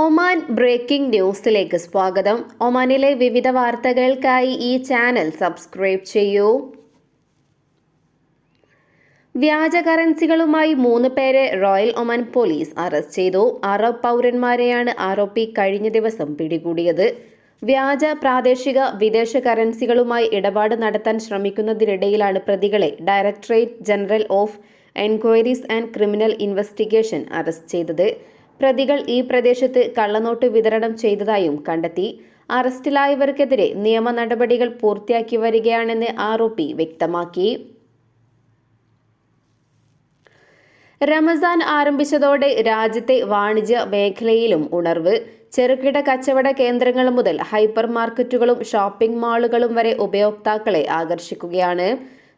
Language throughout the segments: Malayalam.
ഒമാൻ ബ്രേക്കിംഗ് ന്യൂസിലേക്ക് സ്വാഗതം. ഒമാനിലെ വിവിധ വാർത്തകൾക്കായി ഈ ചാനൽ സബ്സ്ക്രൈബ് ചെയ്യൂ. വ്യാജ കറൻസികളുമായി മൂന്ന് പേരെ റോയൽ ഒമാൻ പോലീസ് അറസ്റ്റ് ചെയ്തു. അറബ് പൗരന്മാരെയാണ് ആരോപി കഴിഞ്ഞ ദിവസം പിടികൂടിയത്. വ്യാജ പ്രാദേശിക വിദേശ കറൻസികളുമായി ഇടപാട് നടത്താൻ ശ്രമിക്കുന്നതിനിടയിലാണ് പ്രതികളെ directorate general of enquiries and criminal investigation arrest ചെയ്തത്. പ്രതികൾ ഈ പ്രദേശത്ത് കള്ളനോട്ട് വിതരണം ചെയ്തതായും കണ്ടെത്തി. അറസ്റ്റിലായവർക്കെതിരെ നിയമ നടപടികൾ പൂർത്തിയാക്കി വരികയാണെന്ന് ആരോപി വ്യക്തമാക്കി. റമസാൻ ആരംഭിച്ചതോടെ രാജ്യത്തെ വാണിജ്യ മേഖലയിലും ഉണർവ്. ചെറുകിട കച്ചവട കേന്ദ്രങ്ങൾ മുതൽ ഹൈപ്പർ മാർക്കറ്റുകളും ഷോപ്പിംഗ് മാളുകളും വരെ ഉപയോക്താക്കളെ ആകർഷിക്കുകയാണ്.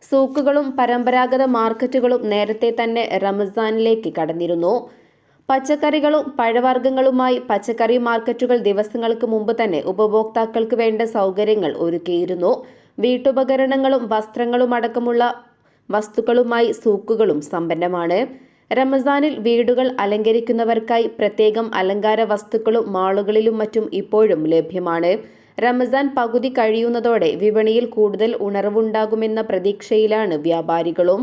സൂക്കുകളും പരമ്പരാഗത മാർക്കറ്റുകളും നേരത്തെ തന്നെ റമസാനിലേക്ക് കടന്നിരുന്നു. പച്ചക്കറികളും പഴവർഗങ്ങളുമായി പച്ചക്കറി മാർക്കറ്റുകൾ ദിവസങ്ങൾക്ക് മുമ്പ് തന്നെ ഉപഭോക്താക്കൾക്ക് വേണ്ട സൗകര്യങ്ങൾ ഒരുക്കിയിരുന്നു. വീട്ടുപകരണങ്ങളും വസ്ത്രങ്ങളും അടക്കമുള്ള വസ്തുക്കളുമായി സൂക്കുകളും സമ്പന്നമാണ്. റമസാനിൽ വീടുകൾ അലങ്കരിക്കുന്നവർക്കായി പ്രത്യേകം അലങ്കാര വസ്തുക്കളും മാളുകളിലും മറ്റും ഇപ്പോഴും ലഭ്യമാണ്. റമസാൻ പകുതി കഴിയുന്നതോടെ വിപണിയിൽ കൂടുതൽ ഉണർവുണ്ടാകുമെന്ന പ്രതീക്ഷയിലാണ് വ്യാപാരികളും.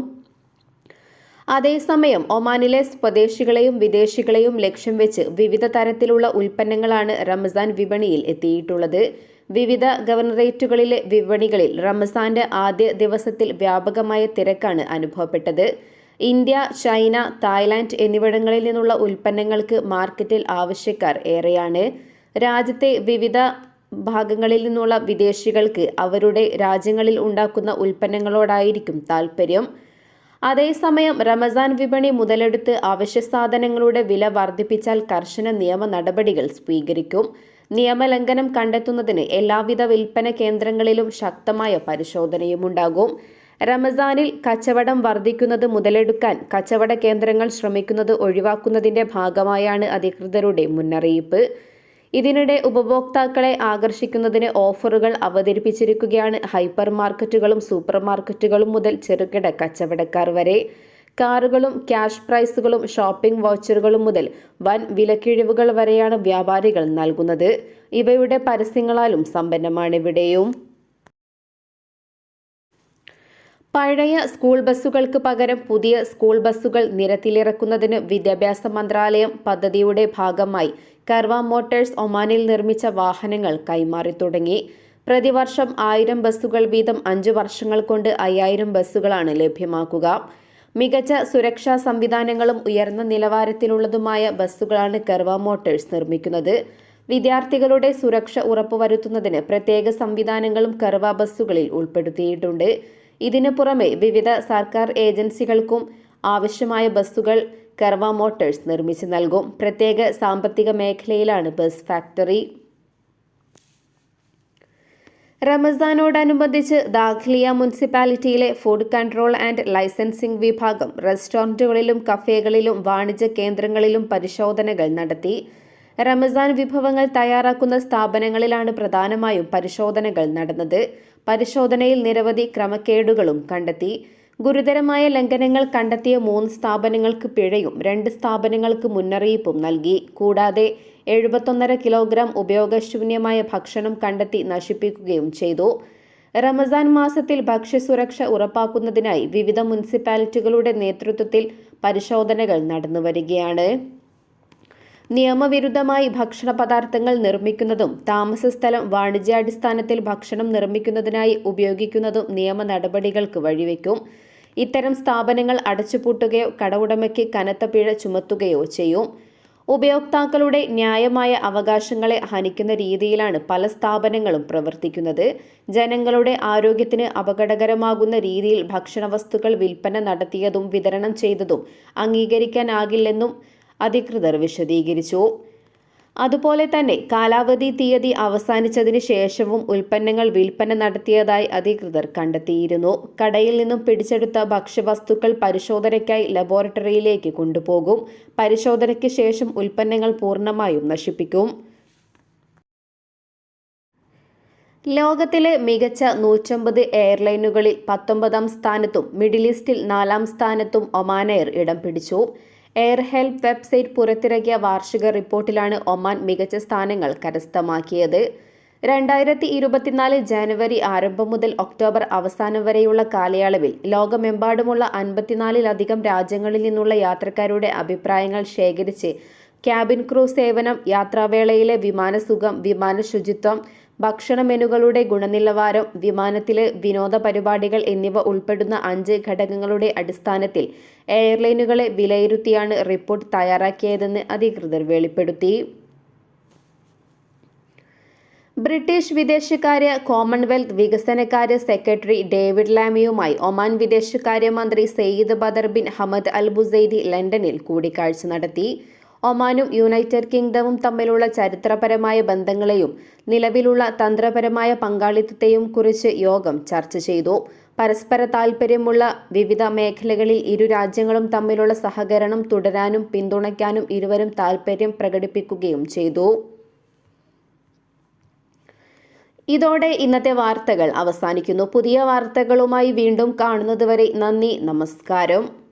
അതേസമയം ഒമാനിലെ സ്വദേശികളെയും വിദേശികളെയും ലക്ഷ്യം വെച്ച് വിവിധ തരത്തിലുള്ള ഉൽപ്പന്നങ്ങളാണ് റംസാൻ വിപണിയിൽ എത്തിയിട്ടുള്ളത്. വിവിധ ഗവർണറേറ്റുകളിലെ വിപണികളിൽ റംസാന്റെ ആദ്യ ദിവസത്തിൽ വ്യാപകമായ തിരക്കാണ് അനുഭവപ്പെട്ടത്. ഇന്ത്യ ചൈന തായ്ലാന്റ് എന്നിവിടങ്ങളിൽ നിന്നുള്ള ഉൽപ്പന്നങ്ങൾക്ക് മാർക്കറ്റിൽ ആവശ്യക്കാർ ഏറെയാണ്. രാജ്യത്തെ വിവിധ ഭാഗങ്ങളിൽ നിന്നുള്ള വിദേശികൾക്ക് അവരുടെ രാജ്യങ്ങളിൽ ഉണ്ടാക്കുന്ന ഉൽപ്പന്നങ്ങളോടായിരിക്കും താൽപ്പര്യം അതേസമയം റമസാൻ വിപണി മുതലെടുത്ത് അവശ്യ സാധനങ്ങളുടെ വില വർദ്ധിപ്പിച്ചാൽ കർശന നിയമ നടപടികൾ സ്വീകരിക്കും. നിയമലംഘനം കണ്ടെത്തുന്നതിന് എല്ലാവിധ വിൽപ്പന കേന്ദ്രങ്ങളിലും ശക്തമായ പരിശോധനയുമുണ്ടാകും. റമസാനിൽ കച്ചവടം വർദ്ധിക്കുന്നത് മുതലെടുക്കാൻ കച്ചവട കേന്ദ്രങ്ങൾ ശ്രമിക്കുന്നത് ഒഴിവാക്കുന്നതിന്റെ ഭാഗമായാണ് അധികൃതരുടെ മുന്നറിയിപ്പ്. ഇതിനിടെ ഉപഭോക്താക്കളെ ആകർഷിക്കുന്നതിന് ഓഫറുകൾ അവതരിപ്പിച്ചിരിക്കുകയാണ്. ഹൈപ്പർ മാർക്കറ്റുകളും സൂപ്പർ മാർക്കറ്റുകളും മുതൽ ചെറുകിട കച്ചവടക്കാർ വരെ. കാറുകളും ക്യാഷ് പ്രൈസുകളും ഷോപ്പിംഗ് വൗച്ചറുകളും മുതൽ വൻ വിലക്കിഴിവുകൾ വരെയാണ് വ്യാപാരികൾ നൽകുന്നത്. ഇവയുടെ പരസ്യങ്ങളാലും സമ്പന്നമാണ് പഴയ സ്കൂൾ ബസ്സുകൾക്ക് പകരം പുതിയ സ്കൂൾ ബസ്സുകൾ നിരത്തിലിറക്കുന്നതിന് വിദ്യാഭ്യാസ മന്ത്രാലയം പദ്ധതിയുടെ ഭാഗമായി കർവ മോട്ടേഴ്സ് ഒമാനിൽ നിർമ്മിച്ച വാഹനങ്ങൾ കൈമാറി തുടങ്ങി. പ്രതിവർഷം ആയിരം ബസ്സുകൾ വീതം അഞ്ചു വർഷങ്ങൾ കൊണ്ട് അയ്യായിരം ബസ്സുകളാണ് ലഭ്യമാക്കുക. മികച്ച സുരക്ഷാ സംവിധാനങ്ങളും ഉയർന്ന നിലവാരത്തിലുള്ളതുമായ ബസ്സുകളാണ് കർവ മോട്ടേഴ്സ് നിർമ്മിക്കുന്നത്. വിദ്യാർത്ഥികളുടെ സുരക്ഷ ഉറപ്പുവരുത്തുന്നതിന് പ്രത്യേക സംവിധാനങ്ങളും കർവ ബസ്സുകളിൽ ഉൾപ്പെടുത്തിയിട്ടുണ്ട്. ഇതിനു പുറമെ വിവിധ സർക്കാർ ഏജൻസികൾക്കും ആവശ്യമായ ബസ്സുകൾ കർവ മോട്ടോഴ്സ് നിർമ്മിച്ച് നൽകും. പ്രത്യേക സാമ്പത്തിക മേഖലയിലാണ് ബസ് ഫാക്ടറി. റമസാനോടനുബന്ധിച്ച് ദാഖ്ലിയ മുനിസിപ്പാലിറ്റിയിലെ ഫുഡ് കൺട്രോൾ ആൻഡ് ലൈസൻസിംഗ് വിഭാഗം റെസ്റ്റോറന്റുകളിലും കഫേകളിലും വാണിജ്യ കേന്ദ്രങ്ങളിലും പരിശോധനകൾ നടത്തി. റമസാൻ വിഭവങ്ങൾ തയ്യാറാക്കുന്ന സ്ഥാപനങ്ങളിലാണ് പ്രധാനമായും പരിശോധനകൾ നടന്നത്. പരിശോധനയിൽ നിരവധി ക്രമക്കേടുകളും കണ്ടെത്തി. ഗുരുതരമായ ലംഘനങ്ങൾ കണ്ടെത്തിയ മൂന്ന് സ്ഥാപനങ്ങൾക്ക് പിഴയും രണ്ട് സ്ഥാപനങ്ങൾക്ക് മുന്നറിയിപ്പും നൽകി. കൂടാതെ എഴുപത്തൊന്നര കിലോഗ്രാം ഉപയോഗശൂന്യമായ ഭക്ഷണം കണ്ടെത്തി നശിപ്പിക്കുകയും ചെയ്തു. റമസാൻ മാസത്തിൽ ഭക്ഷ്യസുരക്ഷ ഉറപ്പാക്കുന്നതിനായി വിവിധ മുനിസിപ്പാലിറ്റികളുടെ നേതൃത്വത്തിൽ പരിശോധനകൾ നടന്നുവരികയാണ്. നിയമവിരുദ്ധമായി ഭക്ഷണ പദാർത്ഥങ്ങൾ നിർമ്മിക്കുന്നതും താമസസ്ഥലം വാണിജ്യാടിസ്ഥാനത്തിൽ ഭക്ഷണം നിർമ്മിക്കുന്നതിനായി ഉപയോഗിക്കുന്നതും നിയമ നടപടികൾക്ക് വഴിവെക്കും. ഇത്തരം സ്ഥാപനങ്ങൾ അടച്ചുപൂട്ടുകയോ കടവുടമയ്ക്ക് കനത്ത പിഴ ചുമത്തുകയോ ചെയ്യും. ഉപയോക്താക്കളുടെ ന്യായമായ അവകാശങ്ങളെ ഹനിക്കുന്ന രീതിയിലാണ് പല സ്ഥാപനങ്ങളും പ്രവർത്തിക്കുന്നത്. ജനങ്ങളുടെ ആരോഗ്യത്തിന് അപകടകരമാകുന്ന രീതിയിൽ ഭക്ഷണവസ്തുക്കൾ വിൽപ്പന നടത്തിയതും വിതരണം ചെയ്തതും അംഗീകരിക്കാനാകില്ലെന്നും അധികൃതർ വിശദീകരിച്ചു. അതുപോലെ തന്നെ കാലാവധി തീയതി അവസാനിച്ചതിന് ശേഷവും ഉൽപ്പന്നങ്ങൾ വിൽപ്പന നടത്തിയതായി അധികൃതർ കണ്ടെത്തിയിരുന്നു. കടയിൽ നിന്നും പിടിച്ചെടുത്ത ഭക്ഷ്യവസ്തുക്കൾ പരിശോധനയ്ക്കായി ലബോറട്ടറിയിലേക്ക് കൊണ്ടുപോകും. പരിശോധനയ്ക്ക് ശേഷം ഉൽപ്പന്നങ്ങൾ പൂർണമായും നശിപ്പിക്കും. ലോകത്തിലെ മികച്ച നൂറ്റമ്പത് എയർലൈനുകളിൽ പത്തൊമ്പതാം സ്ഥാനത്തും മിഡിൽ ഈസ്റ്റിൽ നാലാം സ്ഥാനത്തും ഒമാനെയർ ഇടം പിടിച്ചു. എയർ ഹെൽപ്പ് വെബ്സൈറ്റ് പുറത്തിറക്കിയ വാർഷിക റിപ്പോർട്ടിലാണ് ഒമാൻ മികച്ച സ്ഥാനങ്ങൾ കരസ്ഥമാക്കിയത്. രണ്ടായിരത്തി ഇരുപത്തിനാല് ജനുവരി ആരംഭം മുതൽ ഒക്ടോബർ അവസാനം വരെയുള്ള കാലയളവിൽ ലോകമെമ്പാടുമുള്ള അൻപത്തിനാലിലധികം രാജ്യങ്ങളിൽ നിന്നുള്ള യാത്രക്കാരുടെ അഭിപ്രായങ്ങൾ ശേഖരിച്ച് ക്യാബിൻ ക്രൂ സേവനം യാത്രാവേളയിലെ വിമാനസുഖം വിമാന ശുചിത്വം ഭക്ഷണ മെനുകളുടെ ഗുണനിലവാരം വിമാനത്തിലെ വിനോദ പരിപാടികൾ എന്നിവ ഉൾപ്പെടുന്ന അഞ്ച് ഘടകങ്ങളുടെ അടിസ്ഥാനത്തിൽ എയർലൈനുകളെ വിലയിരുത്തിയാണ് റിപ്പോർട്ട് തയ്യാറാക്കിയതെന്ന് അധികൃതർ വെളിപ്പെടുത്തി. ബ്രിട്ടീഷ് വിദേശകാര്യ കോമൺവെൽത്ത് വികസനകാര്യ സെക്രട്ടറി ഡേവിഡ് ലാമിയുമായി ഒമാൻ വിദേശകാര്യമന്ത്രി Sayyid Badr bin Hamad Al Busaidi ലണ്ടനിൽ കൂടിക്കാഴ്ച നടത്തി. ഒമാനും യുണൈറ്റഡ് കിങ്ഡമും തമ്മിലുള്ള ചരിത്രപരമായ ബന്ധങ്ങളെയും നിലവിലുള്ള തന്ത്രപരമായ പങ്കാളിത്തത്തെയും കുറിച്ച് യോഗം ചർച്ച ചെയ്തു. പരസ്പര താൽപ്പര്യമുള്ള വിവിധ മേഖലകളിൽ ഇരു രാജ്യങ്ങളും തമ്മിലുള്ള സഹകരണം തുടരാനും പിന്തുണയ്ക്കാനും ഇരുവരും താൽപ്പര്യം പ്രകടിപ്പിക്കുകയും ചെയ്തു. ഇതോടെ ഇന്നത്തെ വാർത്തകൾ അവസാനിക്കുന്നു. പുതിയ വാർത്തകളുമായി വീണ്ടും കാണുന്നതുവരെ നന്ദി നമസ്കാരം.